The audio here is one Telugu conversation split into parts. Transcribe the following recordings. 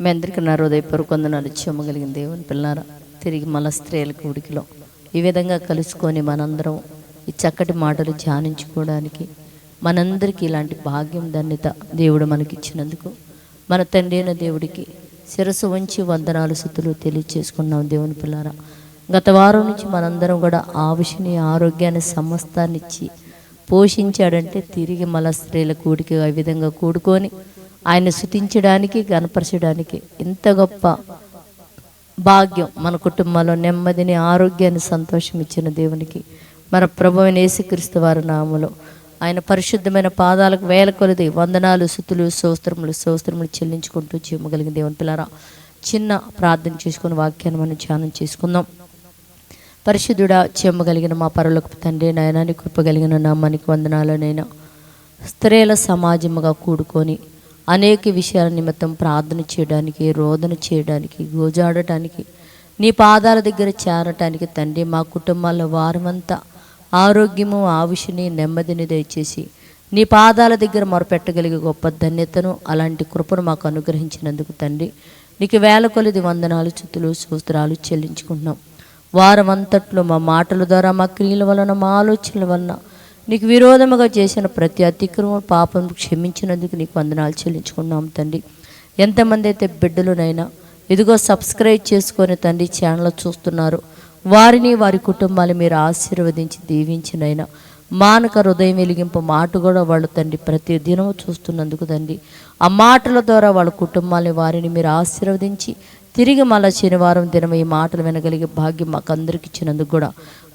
మీ అందరికీ నా హృదయపూర్వక వందనాలు చెమ్మగలిగిన దేవుని పిల్లారా తిరిగి మళ్ళా స్త్రీల కూడికిలో ఈ విధంగా కలుసుకొని మనందరం ఈ చక్కటి మాటలు ధ్యానించుకోవడానికి మనందరికీ ఇలాంటి భాగ్యం ధన్యత దేవుడు మనకిచ్చినందుకు మన తండ్రి అయిన దేవుడికి శిరస్సు వంచి వందనాలు సుతులు తెలియచేసుకున్నాం దేవుని పిల్లారా. గత వారం నుంచి మనందరం కూడా ఆవిషిని ఆరోగ్యాన్ని సమస్తాన్నిచ్చి పోషించాడంటే తిరిగి మళ్ళా స్త్రీల కూడికి ఆ విధంగా కూడుకొని ఆయన శుతించడానికి గనపరచడానికి ఇంత గొప్ప భాగ్యం మన కుటుంబంలో నెమ్మదిని ఆరోగ్యాన్ని సంతోషం ఇచ్చిన దేవునికి. మన ప్రభు యేసుక్రీస్తు వారి నామలో ఆయన పరిశుద్ధమైన పాదాలకు వేల కొలది వందనాలు శుతులు సోస్త్రములు సోస్త్రములు చెల్లించుకుంటూ చేయగలిగిన దేవుని పిల్లరా చిన్న ప్రార్థన చేసుకుని వాక్యాన్ని మనం ధ్యానం చేసుకుందాం. పరిశుద్ధుడా చెమ్మగలిగిన మా పరులకు తండ్రి నాయనాన్ని కృపగలిగిన నామానికి వందనాలనైనా స్త్రీల సమాజముగా కూడుకొని అనేక విషయాల నిమిత్తం ప్రార్థన చేయడానికి రోదన చేయడానికి గోజాడటానికి నీ పాదాల దగ్గర చేరటానికి తండ్రి మా కుటుంబాల్లో వారమంతా ఆరోగ్యము ఆవిషిని నెమ్మదిని దయచేసి నీ పాదాల దగ్గర మొరపెట్టగలిగే గొప్ప ధన్యతను అలాంటి కృపను మాకు అనుగ్రహించినందుకు తండ్రి నీకు వేల కొలిది వందనాలు చుతులు సూత్రాలు చెల్లించుకుంటున్నాం. వారం అంతట్లో మా మాటల ద్వారా మా క్రియల వలన మా ఆలోచనల వలన నీకు విరోధముగా చేసిన ప్రతి అతిక్రమం పాపం క్షమించినందుకు నీకు వందనాలు చెల్లించుకున్నాం తండ్రి. ఎంతమంది అయితే బిడ్డలునైనా ఇదిగో సబ్స్క్రైబ్ చేసుకొని తండ్రి ఛానల్ చూస్తున్నారు. వారిని వారి కుటుంబాలు మీరు ఆశీర్వదించి దీవించినైనా మానక హృదయం వెలిగింపు మాట కూడా వాళ్ళు తండ్రి ప్రతి దినం చూస్తున్నందుకు తండ్రి. ఆ మాటల ద్వారా వాళ్ళ కుటుంబాలని వారిని మీరు ఆశీర్వదించి తిరిగి మళ్ళా శనివారం దినం ఈ మాటలు వినగలిగే భాగ్యం మాకు అందరికి ఇచ్చినందుకు కూడా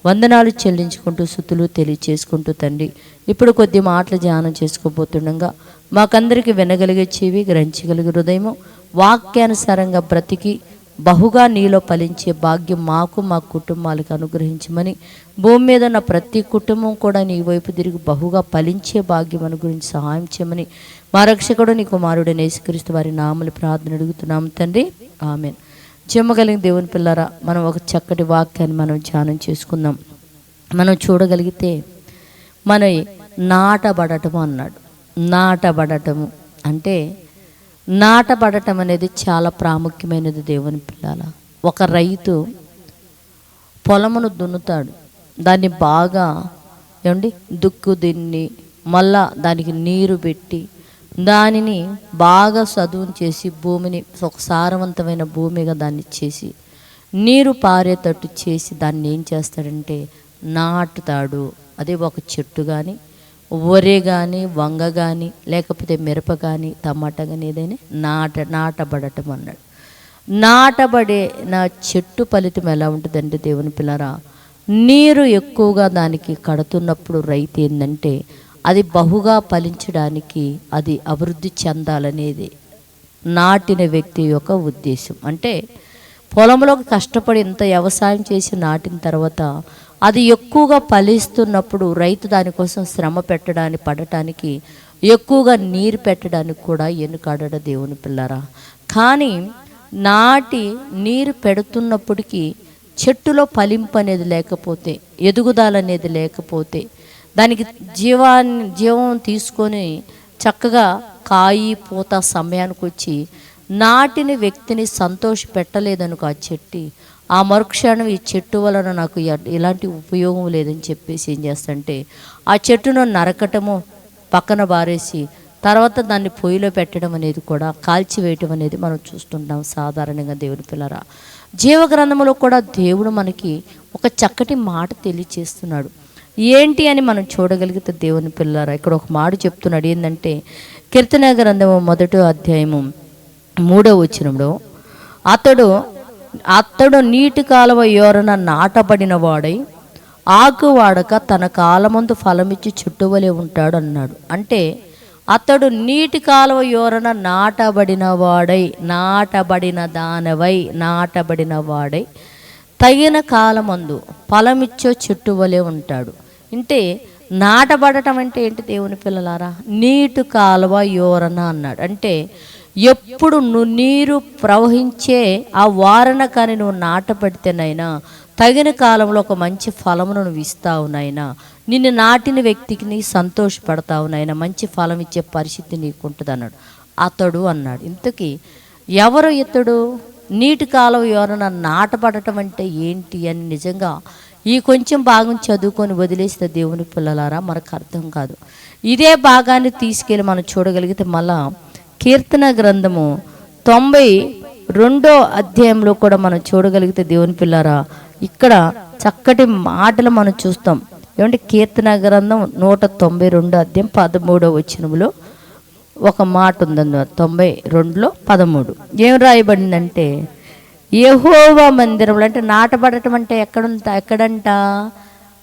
వందనాలు చెల్లించుకుంటూ సుతులు తెలియచేసుకుంటూ తండ్రి ఇప్పుడు కొద్ది మాటలు ధ్యానం చేసుకోబోతుండగా మాకందరికీ వినగలిగే చెవి గ్రహించగలిగే హృదయము వాక్యానుసారంగా బ్రతికి బహుగా నీలో ఫలించే భాగ్యం మాకు మా కుటుంబాలకు అనుగ్రహించమని భూమి మీద ఉన్న ప్రతి కుటుంబం కూడా నీ వైపు తిరిగి బహుగా ఫలించే భాగ్యం అనుగురించి సహాయం చేయమని మా రక్షకుడు నీ కుమారుడు నేసుకరిస్తూ వారి నామలు ప్రార్థన అడుగుతున్నాం తండ్రి. ఆమెన్. చెమ్మగలిగిన దేవుని పిల్లరా మనం ఒక చక్కటి వాక్యాన్ని మనం ధ్యానం చేసుకుందాం. మనం చూడగలిగితే మన నాటబడటము అన్నాడు. నాటబడటము అంటే నాటబడటం అనేది చాలా ప్రాముఖ్యమైనది దేవుని పిల్లల ఒక రైతు పొలమును దున్నుతాడు. దాన్ని బాగా ఏమండి దుక్కు దిన్ని మళ్ళా దానికి నీరు పెట్టి దానిని బాగా చదువుని చేసి భూమిని ఒక సారవంతమైన భూమిగా దాన్ని చేసి నీరు పారేటట్టు చేసి దాన్ని ఏం చేస్తాడంటే నాటుతాడు. అదే ఒక చెట్టు కానీ వరి కానీ వంగ కానీ లేకపోతే మిరప కానీ టమాటా కానీ ఏదైనా నాట నాటబడటం అన్నాడు. నాటబడే నా చెట్టు ఫలితం ఎలా ఉంటుందంటే దేవుని పిల్లరా నీరు ఎక్కువగా దానికి కడుతున్నప్పుడు రైతు ఏంటంటే అది బహుగా ఫలించడానికి అది అభివృద్ధి చెందాలనేది నాటిన వ్యక్తి యొక్క ఉద్దేశం. అంటే పొలంలో కష్టపడి ఇంత వ్యవసాయం చేసి నాటిన తర్వాత అది ఎక్కువగా ఫలిస్తున్నప్పుడు రైతు దానికోసం శ్రమ పెట్టడానికి పడటానికి ఎక్కువగా నీరు పెట్టడానికి కూడా ఎన్నుకాడ దేవుని పిల్లరా. కానీ నాటి నీరు పెడుతున్నప్పటికీ చెట్టులో ఫలింపు అనేది లేకపోతే ఎదుగుదల అనేది లేకపోతే దానికి జీవాన్ని జీవం తీసుకొని చక్కగా కాయి పూత సమయానికి వచ్చి నాటిన వ్యక్తిని సంతోష పెట్టలేదనుకో ఆ చెట్టు. ఆ మరుక్షణం ఈ చెట్టు వలన నాకు ఎలాంటి ఉపయోగం లేదని చెప్పేసి ఏం చేస్తంటే ఆ చెట్టును నరకటము పక్కన బారేసి తర్వాత దాన్ని పొయ్యిలో పెట్టడం అనేది కూడా కాల్చివేయటం అనేది మనం చూస్తుంటాం సాధారణంగా దేవుని పిల్లరా. జీవగ్రంథంలో కూడా దేవుడు మనకి ఒక చక్కటి మాట తెలియచేస్తున్నాడు. ఏంటి అని మనం చూడగలిగితే దేవుని పిల్లారా ఇక్కడ ఒక మాట చెప్తున్నాడు ఏంటంటే కీర్తన గ్రంథము మొదటి అధ్యాయము మూడో వచ్చినప్పుడు అతడు అతడు నీటి కాలువ యోరన నాటబడిన వాడై ఆకు వాడక తన కాలమందు ఫలమిచ్చి చుట్టువలే ఉంటాడు అన్నాడు. అంటే అతడు నీటి కాలువ యోరన నాటబడిన వాడై నాటబడిన దానవై నాటబడిన వాడై తగిన కాలమందు ఫలమిచ్చో చెట్టు వలె ఉంటాడు. అంటే నాటబడటం అంటే ఏంటి దేవుని పిల్లలారా? నీటి కాలువ యోరణ అన్నాడు. అంటే ఎప్పుడు నువ్వు నీరు ప్రవహించే ఆ వారన కానీ నువ్వు నాటబడితేనైనా తగిన కాలంలో ఒక మంచి ఫలమును నువ్వు ఇస్తావు నాయనా నిన్ను నాటిన వ్యక్తికి నీ సంతోషపడతావు నాయన మంచి ఫలం ఇచ్చే పరిస్థితి నీకుంటుంది అన్నాడు అతడు అన్నాడు. ఇంతకీ ఎవరు ఇతడు నీటి కాలువ ఎవరైనా నాటపడటం అంటే ఏంటి అని నిజంగా ఈ కొంచెం భాగం చదువుకొని వదిలేస్తే దేవుని పిల్లలారా మనకు అర్థం కాదు. ఇదే భాగాన్ని తీసుకెళ్ళి మనం చూడగలిగితే మళ్ళా కీర్తన గ్రంథము తొంభై రెండో అధ్యాయంలో కూడా మనం చూడగలిగితే దేవుని పిల్లారా ఇక్కడ చక్కటి మాటలు మనం చూస్తాం. ఏమంటే కీర్తన గ్రంథం నూట తొంభై రెండో అధ్యాయం పదమూడో వచ్చినములో ఒక మాట ఉందన్న తొంభై రెండులో పదమూడు. ఏం రాయబడిందంటే యహోవా మందిరంలో అంటే నాటబడటం అంటే ఎక్కడుంట ఎక్కడంట?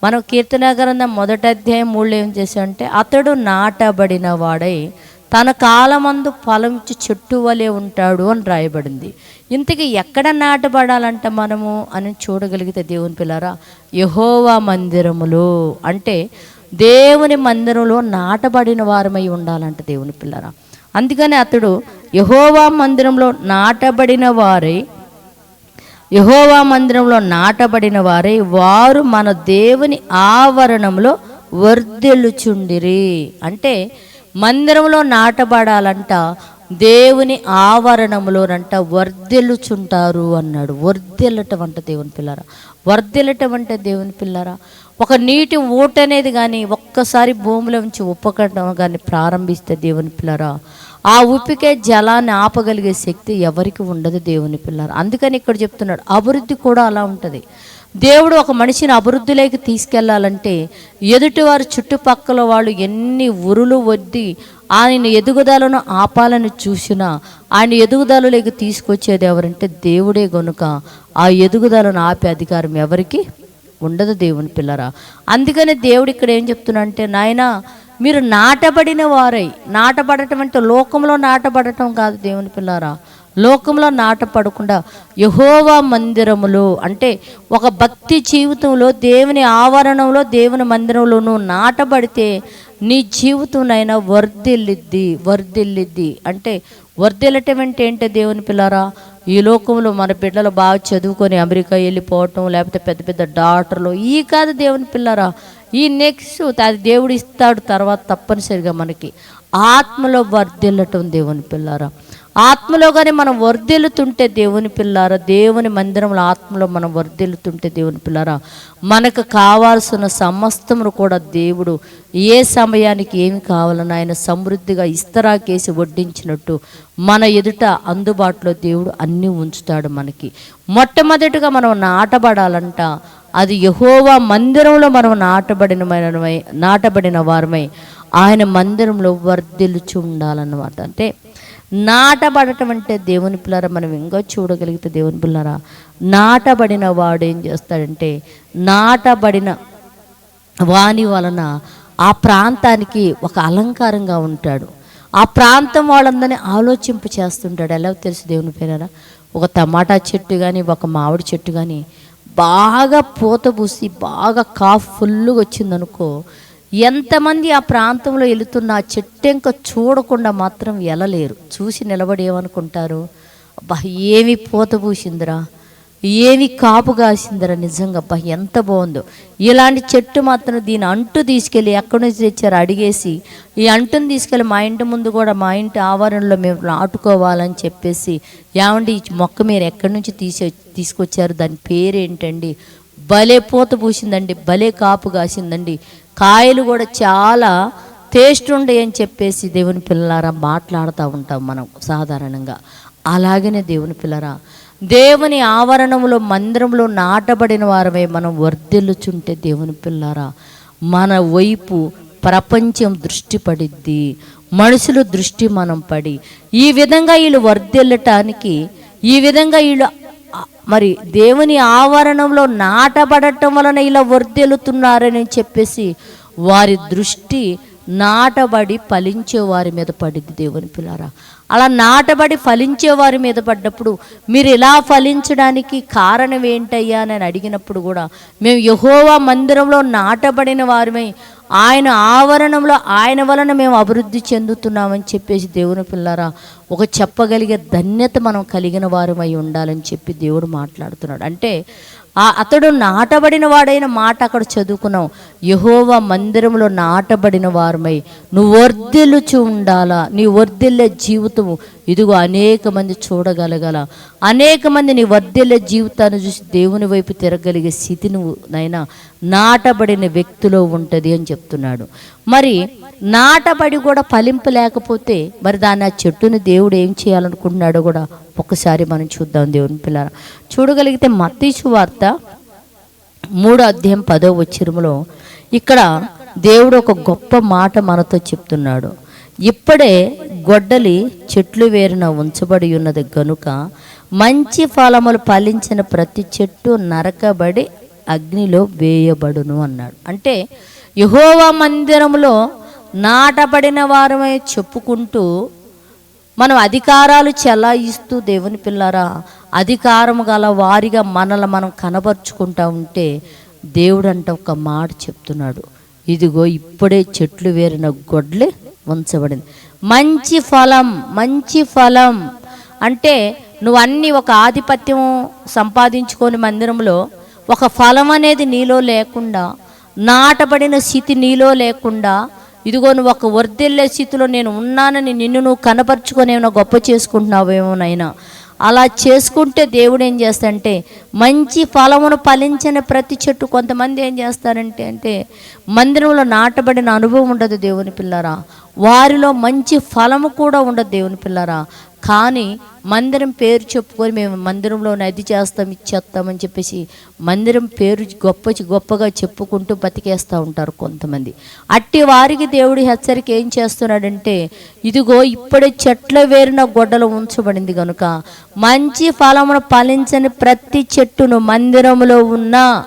మనం కీర్తన గ్రంథం మొదటి అధ్యాయం మూడు ఏం చేశామంటే అతడు నాటబడిన వాడై తన కాలమందు ఫలమిచ్చి చెట్టు వలె ఉంటాడు అని రాయబడింది. ఇంతకీ ఎక్కడ నాటబడాలంట మనము అని చూడగలిగితే దేవుని పిల్లరా యహోవా మందిరములు. అంటే దేవుని మందిరంలో నాటబడిన వారమై ఉండాలంట దేవుని పిల్లరా. అందుకని అతడు యహోవా మందిరంలో నాటబడిన వారై యహోవా మందిరంలో నాటబడిన వారై వారు మన దేవుని ఆవరణంలో వర్ధిల్లుచుండిరి. అంటే మందిరంలో నాటబడాలంట దేవుని ఆవరణంలోనంట వర్ధిల్లుచుంటారు అన్నాడు. వర్ధిల్లటం అంట దేవుని పిల్లరా. వర్ధిల్లటం అంటే దేవుని పిల్లరా. ఒక నీటి ఊట అనేది కానీ ఒక్కసారి భూమిలో నుంచి ఉప్పకడం కానీ ప్రారంభిస్తే దేవుని పిల్లరా. ఆ ఉప్పికే జలాన్ని ఆపగలిగే శక్తి ఎవరికి ఉండదు దేవుని పిల్లరా. అందుకని ఇక్కడ చెప్తున్నాడు అభివృద్ధి కూడా అలా ఉంటుంది. దేవుడు ఒక మనిషిని అభివృద్ధిలోకి తీసుకెళ్ళాలంటే ఎదుటివారి చుట్టుపక్కల వాళ్ళు ఎన్ని ఉరులు వద్ది ఆయన ఎదుగుదలను ఆపాలని చూసినా ఆయన ఎదుగుదలలోకి తీసుకొచ్చేది ఎవరంటే దేవుడే గనుక. ఆ ఎదుగుదలను ఆపే అధికారం ఎవరికి ఉండదు దేవుని పిల్లరా. అందుకని దేవుడు ఇక్కడ ఏం చెప్తున్నా నాయన నాయనా మీరు నాటబడిన వారై నాటబడటం అంటే లోకంలో నాటబడటం కాదు దేవుని పిల్లారా. లోకంలో నాటపడకుండా యహోవా మందిరములో అంటే ఒక భక్తి జీవితంలో దేవుని ఆవరణంలో దేవుని మందిరంలోనూ నాటబడితే నీ జీవితంనైనా వర్ధిల్లిద్ది వర్ధిల్లిద్ది. అంటే వర్ధిల్లటం అంటే ఏంటి దేవుని పిల్లారా? ఈ లోకంలో మన బిడ్డలు బాగా చదువుకొని అమెరికా వెళ్ళిపోవటం లేకపోతే పెద్ద పెద్ద డాక్టర్లు ఈ కాదు దేవుని పిల్లరా. ఈ నెక్స్ట్ అది దేవుడు ఇస్తాడు తర్వాత తప్పనిసరిగా మనకి ఆత్మలో వర్ధిల్లటం దేవుని పిల్లారా. ఆత్మలో కానీ మనం వర్ధిల్లుతుంటే దేవుని పిల్లారా దేవుని మందిరంలో ఆత్మలో మనం వర్ధిల్లుతుంటే దేవుని పిల్లారా మనకు కావాల్సిన సమస్తమును కూడా దేవుడు ఏ సమయానికి ఏమి కావాలని ఆయన సమృద్ధిగా ఇస్తరాకేసి వడ్డించినట్టు మన ఎదుట అందుబాటులో దేవుడు అన్నీ ఉంచుతాడు మనకి. మొట్టమొదటిగా మనం నాటబడాలంట అది యహోవా మందిరంలో మనం నాటబడిన నాటబడిన వారమై ఆయన మందిరంలో వర్ధిల్లుచు ఉండాలన్నమాట. అంటే నాటబడటం అంటే దేవుని పిల్లరా మనం ఇంకా చూడగలిగితే దేవుని పిల్లరా? నాటబడిన వాడు ఏం చేస్తాడంటే నాటబడిన వాని వలన ఆ ప్రాంతానికి ఒక అలంకారంగా ఉంటాడు. ఆ ప్రాంతం వాళ్ళందరినీ ఆలోచింప చేస్తుంటాడు. ఎలా తెలుసు దేవుని పేరారా? ఒక టమాటా చెట్టు కానీ ఒక మామిడి చెట్టు కానీ బాగా పూత పూసి బాగా కాఫ్ ఫుల్గా వచ్చిందనుకో ఎంతమంది ఆ ప్రాంతంలో వెళుతున్న ఆ చెట్టు ఇంకా చూడకుండా మాత్రం వెళ్ళలేరు. చూసి నిలబడి ఏమనుకుంటారు అబ్బా ఏమి పూత పూసిందిరా? ఏమి కాపు కాసిందిరా నిజంగా? అబ్బా ఎంత బాగుందో. ఇలాంటి చెట్టు మాత్రం దీని అంటు తీసుకెళ్ళి ఎక్కడి నుంచి తెచ్చారు అడిగేసి ఈ అంటుని తీసుకెళ్ళి మా ఇంటి ముందు కూడా మా ఇంటి ఆవరణలో మేము నాటుకోవాలని చెప్పేసి ఏమండి ఈ మొక్క మీరు ఎక్కడి నుంచి తీసే తీసుకొచ్చారు? దాని పేరేంటండి? భలే పూత పూసిందండి భలే కాపు కాసిందండి. కాయలు కూడా చాలా టేస్ట్ ఉండే అని చెప్పేసి దేవుని పిల్లలారా మాట్లాడుతూ ఉంటాం మనం సాధారణంగా. అలాగనే దేవుని పిల్లరా దేవుని ఆవరణంలో మందిరంలో నాటబడిన వారమే మనం వర్ధిల్లుచుంటే దేవుని పిల్లారా మన వైపు ప్రపంచం దృష్టి పడిద్ది మనుషులు దృష్టి మనం పడి ఈ విధంగా వీళ్ళు వర్ధిల్లటానికి ఈ విధంగా వీళ్ళు మరి దేవుని ఆవరణంలో నాటబడటం వలన ఇలా వర్దెలుతున్నారని చెప్పేసి వారి దృష్టి నాటబడి ఫలించే వారి మీద పడింది దేవుని పిల్లారా. అలా నాటబడి ఫలించే వారి మీద పడ్డప్పుడు మీరు ఇలా ఫలించడానికి కారణం ఏంటయ్యా అని అడిగినప్పుడు కూడా మేము యహోవా మందిరంలో నాటబడిన వారిమై ఆయన ఆవరణంలో ఆయన వలన మేము అభివృద్ధి చెందుతున్నామని చెప్పేసి దేవుని పిల్లరా ఒక చెప్పగలిగే ధన్యత మనం కలిగిన వారమై ఉండాలని చెప్పి దేవుడు మాట్లాడుతున్నాడు. అంటే ఆ అతడు నాటబడిన వాడైన మాట అక్కడ చదువుకున్నాం యహోవ మందిరంలో నాటబడిన వారమై నువ్వు వర్ధిల్లుచు ఉండాలా? నీ వర్ధిల్లే జీవితము ఇదిగో అనేక మంది చూడగలగల. అనేక మంది నీ వర్ధిల్లే జీవితాన్ని చూసి దేవుని వైపు తిరగలిగే స్థితి నువ్వు నైనా. నాటబడిన వ్యక్తిలో ఉంటుంది అని చెప్తున్నాడు. మరి నాటబడి కూడా ఫలింపు లేకపోతే మరి దాని ఆ చెట్టుని దేవుడు ఏం చేయాలనుకుంటున్నాడో కూడా ఒక్కసారి మనం చూద్దాం దేవుని పిల్లల చూడగలిగితే మత్తీసు వార్త మూడో అధ్యాయం పదో వచ్చిరములో ఇక్కడ దేవుడు ఒక గొప్ప మాట మనతో చెప్తున్నాడు. ఇప్పుడే గొడ్డలి చెట్లు వేరున ఉంచబడి ఉన్నది గనుక మంచి ఫలములు ఫలించిన ప్రతి చెట్టు నరకబడి అగ్నిలో వేయబడును అన్నాడు. అంటే యహోవా మందిరంలో నాటబడిన వారమే చెప్పుకుంటూ మనం అధికారాలు చెలాయిస్తూ దేవుని పిల్లరా అధికారం గల వారిగా మనల్ని మనం కనపరుచుకుంటా ఉంటే దేవుడు అంటే ఒక మాట చెప్తున్నాడు. ఇదిగో ఇప్పుడే చెట్లు వేరిన గొడ్లే ఉంచబడింది. మంచి ఫలం మంచి ఫలం. అంటే నువ్వు ఒక ఆధిపత్యం సంపాదించుకొని మందిరంలో ఒక ఫలం అనేది నీలో లేకుండా నాటబడిన స్థితి నీలో లేకుండా ఇదిగో నువ్వు ఒక వర్ధిల్లే స్థితిలో నేను ఉన్నానని నిన్ను నువ్వు కనపరుచుకొని ఏమైనా గొప్ప చేసుకుంటున్నావేమోనైనా అలా చేసుకుంటే దేవుడు ఏం చేస్తాడంటే మంచి ఫలమును ఫలించని ప్రతి చెట్టు కొంతమంది ఏం చేస్తారంటే అంటే మందిరంలో నాటబడిన అనుభవం ఉండదు దేవుని పిల్లరా. వారిలో మంచి ఫలము కూడా ఉండదు దేవుని పిల్లరా. కానీ మందిరం పేరు చెప్పుకొని మేము మందిరంలో అది చేస్తాం ఇచ్చేస్తామని చెప్పేసి మందిరం పేరు గొప్ప గొప్పగా చెప్పుకుంటూ బతికేస్తూ ఉంటారు కొంతమంది. అట్టి వారికి దేవుడి హెచ్చరిక ఏం చేస్తున్నాడంటే ఇదిగో ఇప్పుడే చెట్ల వేరిన గొడ్డలు ఉంచబడింది కనుక మంచి ఫలమును ఫలించని ప్రతి చెట్టును మందిరములో ఉన్న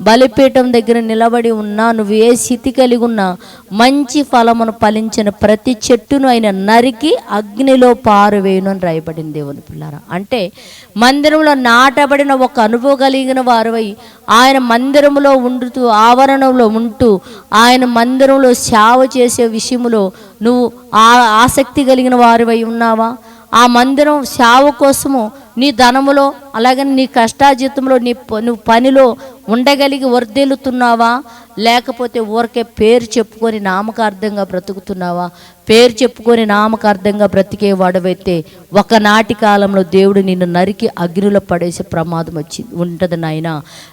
బలిపీఠం దగ్గర నిలబడి ఉన్నా నువ్వు ఏ స్థితి కలిగి ఉన్నా మంచి ఫలమును ఫలించిన ప్రతి చెట్టును ఆయన నరికి అగ్నిలో పారువేయును అని రాయబడింది దేవుని పిల్లారా. అంటే మందిరంలో నాటబడిన ఒక అనుభవం కలిగిన వారివై ఆయన మందిరంలో ఉండుతూ ఆవరణంలో ఉంటూ ఆయన మందిరంలో సేవ చేసే విషయంలో నువ్వు ఆ ఆసక్తి కలిగిన వారివై ఉన్నావా? ఆ మందిరం సేవ కోసము నీ ధనములో అలాగే నీ కష్టాజీతంలో నీ నువ్వు పనిలో ఉండగలిగి వర్ధిల్లుతున్నావా? లేకపోతే ఊరికే పేరు చెప్పుకొని నామకార్థంగా బ్రతుకుతున్నావా? పేరు చెప్పుకొని నామకార్థంగా బ్రతికే వాడవైతే ఒకనాటి కాలంలో దేవుడు నిన్ను నరికి అగ్నిలో పడేసే ప్రమాదం వచ్చింది ఉంటుంది నాయన.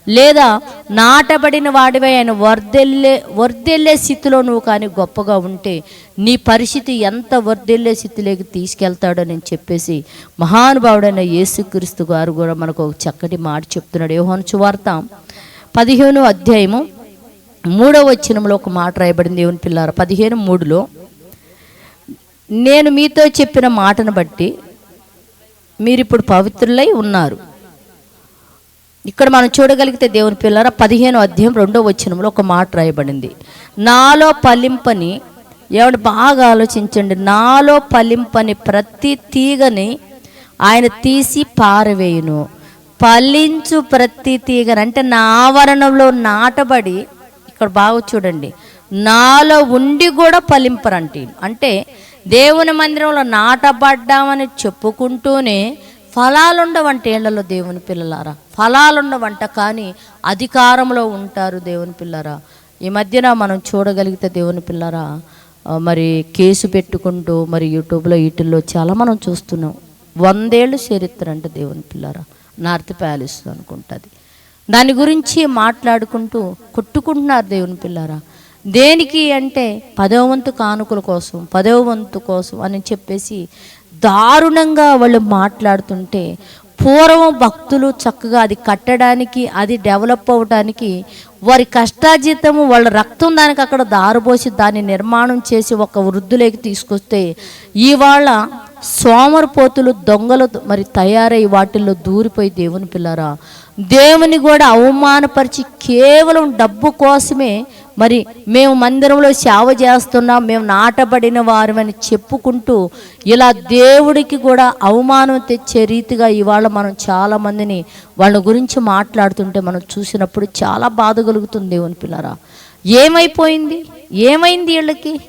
లేదా నాటబడిన వాడివై ఆయన వర్దెల్లే వర్దెల్లే స్థితిలో నువ్వు కానీ గొప్పగా ఉంటే నీ పరిస్థితి ఎంత వర్దెల్లే స్థితిలోకి తీసుకెళ్తాడో నేను చెప్పేసి మహానుభావుడైన యేసుక్రీస్తు గారు కూడా మనకు ఒక చక్కటి మాట చెప్తున్నాడు. యోహోను చువార్త పదిహేను అధ్యాయము మూడవ వచనంలో ఒక మాట రాయబడింది. దేవుని పిల్లారు పదిహేను మూడులో నేను మీతో చెప్పిన మాటను బట్టి మీరు ఇప్పుడు పవిత్రులై ఉన్నారు. ఇక్కడ మనం చూడగలిగితే దేవుని పిల్లర పదిహేను అధ్యాయం రెండో వచనంలో ఒక మాట రాయబడింది. నాలో పలింపని ఏమంటే బాగా ఆలోచించండి. నాలో పలింపని ప్రతి తీగని ఆయన తీసి పారవేయును. ఫలించు ప్రతి తీగను. అంటే నా ఆవరణంలో నాటబడి ఇక్కడ బాగా చూడండి నాలో ఉండి కూడా ఫలింపరంటి. అంటే దేవుని మందిరంలో నాటబడ్డామని చెప్పుకుంటూనే ఫలాలుండవంట ఏళ్ళలో దేవుని పిల్లలారా. ఫలాలుండవంట కానీ అధికారంలో ఉంటారు దేవుని పిల్లరా. ఈ మధ్యన మనం చూడగలిగితే దేవుని పిల్లరా మరి కేసు పెట్టుకుంటూ మరి యూట్యూబ్లో వీటిల్లో చాలా మనం చూస్తున్నాం. వందేళ్ళు చరిత్ర అంటే దేవుని పిల్లరా. నార్త్ ప్యాలెస్ అనుకుంటుంది. దాని గురించి మాట్లాడుకుంటూ కొట్టుకుంటున్నారు దేవుని పిల్లరా. దేనికి అంటే పదవ వంతు కానుకల కోసం పదవ వంతు కోసం అని చెప్పేసి దారుణంగా వాళ్ళు మాట్లాడుతుంటే పూర్వం భక్తులు చక్కగా అది కట్టడానికి అది డెవలప్ అవ్వడానికి వారి కష్టాజీతము వాళ్ళ రక్తం దానికి అక్కడ దారబోసి దాన్ని నిర్మాణం చేసి ఒక వృద్ధులేకి తీసుకొస్తే ఇవాళ సోమరిపోతులు దొంగలు మరి తయారై వాటిల్లో దూరిపోయి దేవుని పిల్లరా. దేవుని కూడా అవమానపరిచి కేవలం డబ్బు కోసమే మరి మేము మందిరంలో సేవ చేస్తున్నాం మేము నాటబడిన వారమని చెప్పుకుంటూ ఇలా దేవుడికి కూడా అవమానం తెచ్చే రీతిగా ఇవాళ మనం చాలామందిని వాళ్ళ గురించి మాట్లాడుతుంటే మనం చూసినప్పుడు చాలా బాధ కలుగుతుంది దేవుని పిల్లరా. ఏమైపోయింది? ఏమైంది వీళ్ళకి?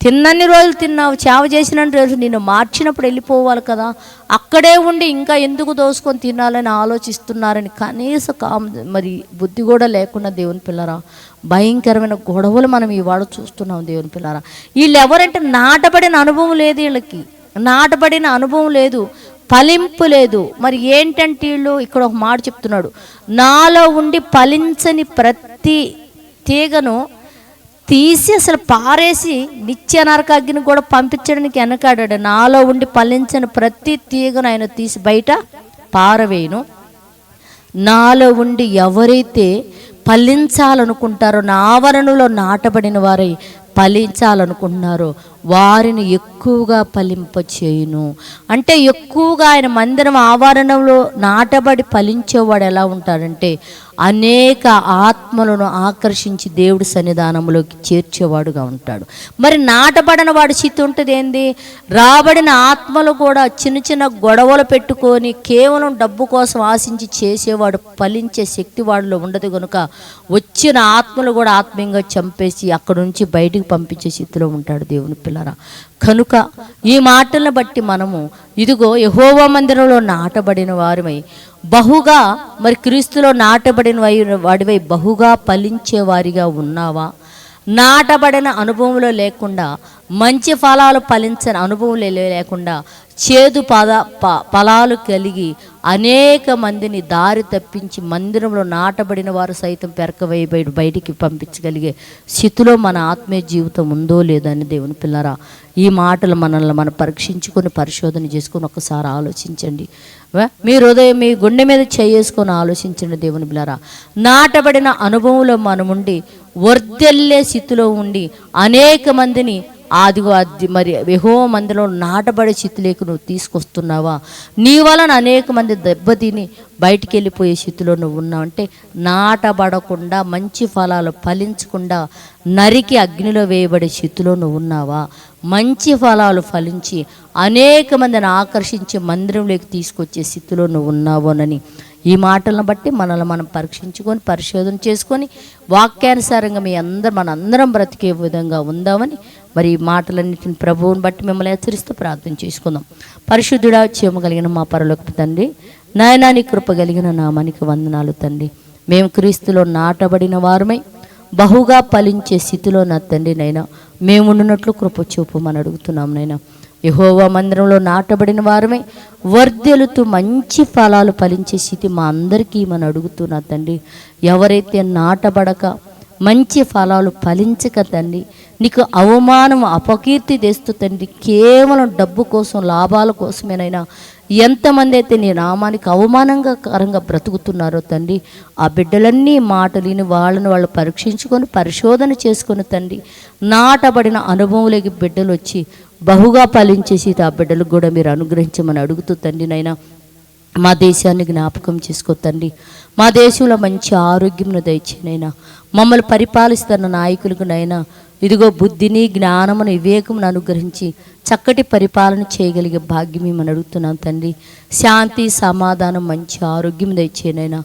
తిన్నన్ని రోజులు తిన్నావు చావ చేసిన రోజు నిన్ను మార్చినప్పుడు వెళ్ళిపోవాలి కదా. అక్కడే ఉండి ఇంకా ఎందుకు దోసుకొని తినాలని ఆలోచిస్తున్నారని కనీస కామ్ మరి బుద్ధి కూడా లేకుండా దేవుని పిల్లరా భయంకరమైన గొడవలు మనం ఇవాళ చూస్తున్నాం దేవుని పిల్లరా. వీళ్ళు ఎవరంటే నాటబడిన అనుభవం లేదు వీళ్ళకి. నాటబడిన అనుభవం లేదు ఫలింపు లేదు. మరి ఏంటంటే వీళ్ళు? ఇక్కడ ఒక మాట చెప్తున్నాడు. నాలో ఉండి ఫలించని ప్రతి తీగను తీసి అసలు పారేసి నిత్య నరకాగ్ని కూడా పంపించడానికి వెనకాడాడు. నాలో ఉండి ఫలించని ప్రతి తీగను ఆయన తీసి బయట పారవేయను. నాలో ఉండి ఎవరైతే ఫలించాలనుకుంటారో నా ఆవరణలో నాటబడిన వారై ఫలించాలనుకుంటున్నారో వారిని ఎక్కువగా ఫలింపచేయును. అంటే ఎక్కువగా ఆయన మందిరం ఆవరణంలో నాటబడి ఫలించేవాడు ఎలా ఉంటాడంటే అనేక ఆత్మలను ఆకర్షించి దేవుడి సన్నిధానంలోకి చేర్చేవాడుగా ఉంటాడు. మరి నాటబడిన వాడి స్థితి ఉంటుంది ఏంది? రాబడిన ఆత్మలు కూడా చిన్న చిన్న గొడవలు పెట్టుకొని కేవలం డబ్బు కోసం ఆశించి చేసేవాడు ఫలించే శక్తి వాడిలో ఉండదు కనుక వచ్చిన ఆత్మలు కూడా ఆత్మీయంగా చంపేసి అక్కడ నుంచి బయటికి పంపించే స్థితిలో ఉంటాడు దేవుని పిల్లరా కనుక ఈ మాటలను బట్టి మనము ఇదిగో యహోవా మందిరంలో నాటబడిన వారిమై బహుగా మరి క్రీస్తులో నాటబడిన వై- వాడివై బహుగా ఫలించే వారిగా ఉన్నావా? నాటబడిన అనుభవంలో లేకుండా మంచి ఫలాలు ఫలించని అనుభవం లేకుండా చేదు పద ప- ఫలాలు కలిగి అనేక మందిని దారి తప్పించి మందిరంలో నాటబడిన వారు సైతం పెరకవేయబడి బయటికి పంపించగలిగే స్థితిలో మన ఆత్మీయ జీవితం ఉందో లేదని దేవుని పిల్లరా ఈ మాటలు మనల్ని మనం పరీక్షించుకొని పరిశోధన చేసుకొని ఒకసారి ఆలోచించండి. మీ హృదయం మీ గుండె మీద చేసుకొని ఆలోచించండి దేవుని బిళ్ళరా నాటబడిన అనుభవంలో మనముండి వర్దెల్లే స్థితిలో ఉండి అనేక మందిని ఆదిగో అది మరి యెహోవా మందిలో నాటబడే చితిలోకి నువ్వు తీసుకొస్తున్నావా? నీ వలన అనేక మంది దెబ్బతిని బయటికి వెళ్ళిపోయే స్థితిలో నువ్వు ఉన్నావు. అంటే నాటబడకుండా మంచి ఫలాలు ఫలించకుండా నరికి అగ్నిలో వేయబడే స్థితిలో నువ్వు ఉన్నావా? మంచి ఫలాలు ఫలించి అనేక మందిని ఆకర్షించి మందిరంలోకి తీసుకొచ్చే స్థితిలో నువ్వు ఉన్నావోనని ఈ మాటలను బట్టి మనల్ని మనం పరీక్షించుకొని పరిశోధన చేసుకొని వాక్యానుసారంగా మీ అందరం మనందరం బ్రతికే విధంగా ఉందామని మరి ఈ మాటలన్నింటిని ప్రభువుని బట్టి మిమ్మల్ని హెచ్చరిస్తూ ప్రార్థన చేసుకుందాం. పరిశుద్ధుడా చేమ కలిగిన మా పరలోకి తండ్రి నాయనా కృప కలిగిన నామానికి వందనాలు తండ్రి. మేము క్రీస్తులో నాటబడిన వారమై బహుగా ఫలించే స్థితిలో నా తండ్రి నైనా. మేమున్నట్లు కృప చూపమని అడుగుతున్నాం నైనా. యహోవా మందిరంలో నాటబడిన వారమే వర్ధెలుతూ మంచి ఫలాలు ఫలించే స్థితి మా అందరికీ మనం అడుగుతున్నా తండ్రి. ఎవరైతే నాటబడక మంచి ఫలాలు ఫలించక తండ్రి నీకు అవమానం అపకీర్తి తెస్తూ తండ్రి కేవలం డబ్బు కోసం లాభాల కోసమేనైనా ఎంతమంది అయితే నీ నామానికి అవమానంగా కరంగా బ్రతుకుతున్నారో తండ్రి ఆ బిడ్డలన్నీ మాటలిని వాళ్ళని వాళ్ళు పరీక్షించుకొని పరిశోధన చేసుకొని తండ్రి నాటబడిన అనుభవంలోకి బిడ్డలు వచ్చి బహుగా పాలించే సీత బిడ్డలకు కూడా మీరు అనుగ్రహించమని అడుగుతూ తండ్రి నైనా మా దేశాన్ని జ్ఞాపకం చేసుకో తండ్రి. మా దేశంలో మంచి ఆరోగ్యంను దయచేనైనా మమ్మల్ని పరిపాలిస్తున్న నాయకులకు నైనా ఇదిగో బుద్ధిని జ్ఞానమును వివేకమును అనుగ్రహించి చక్కటి పరిపాలన చేయగలిగే భాగ్యం మేము అడుగుతున్నాం తండ్రి? శాంతి సమాధానం మంచి ఆరోగ్యం దయచేనైనా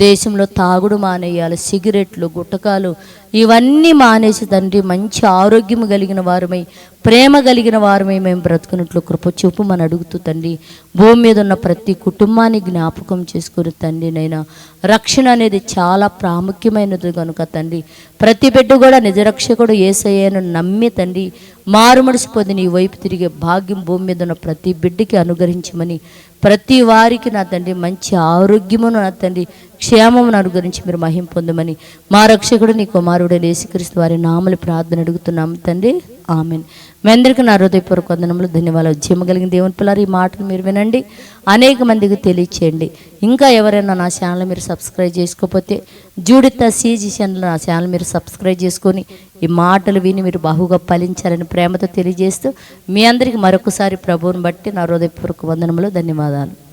దేశంలో తాగుడు మానేయాలి సిగరెట్లు గుట్టకాలు ఇవన్నీ మానేసి తండ్రి మంచి ఆరోగ్యం కలిగిన వారమై ప్రేమ కలిగిన వారమై మేము బ్రతుకున్నట్లు కృప చూపు మన అడుగుతూ తండ్రి భూమి మీద ఉన్న ప్రతి కుటుంబాన్ని జ్ఞాపకం చేసుకుని తండ్రి నైనా రక్షణ అనేది చాలా ప్రాముఖ్యమైనది కనుక తండ్రి ప్రతి బిడ్డ కూడా నిజరక్షకుడు ఏసయ్యను నమ్మి తండ్రి మారుమడిసి పొంది నీ వైపు తిరిగే భాగ్యం భూమి మీద ఉన్న ప్రతి బిడ్డకి అనుగ్రహించమని ప్రతి వారికి నా తండ్రి మంచి ఆరోగ్యమును నా తండ్రి క్షేమమును అనుగురించి మీరు మహిం పొందమని మా రక్షకుడు నీ కుమారుడు యేసుక్రీస్తు వారి నామలు ప్రార్థన అడుగుతున్నాం తండ్రి. ఆమెన్. మీ అందరికీ నా హృదయపూర్వక వందనములు ధన్యవాదాలు. ఉద్యమ కలిగిన దేవుని పిల్లలు ఈ మాటలు మీరు వినండి. అనేక మందికి తెలియచేయండి. ఇంకా ఎవరైనా నా ఛానల్ మీరు సబ్స్క్రైబ్ చేసుకోకపోతే జూడిత సీజీ ఛానల్ నా ఛానల్ మీరు సబ్స్క్రైబ్ చేసుకొని ఈ మాటలు విని మీరు బహుగా ఫలించాలని ప్రేమతో తెలియజేస్తూ మీ అందరికీ మరొకసారి ప్రభువుని బట్టి నా హృదయపూర్వక వందనములు ధన్యవాదాలు. సమాధానం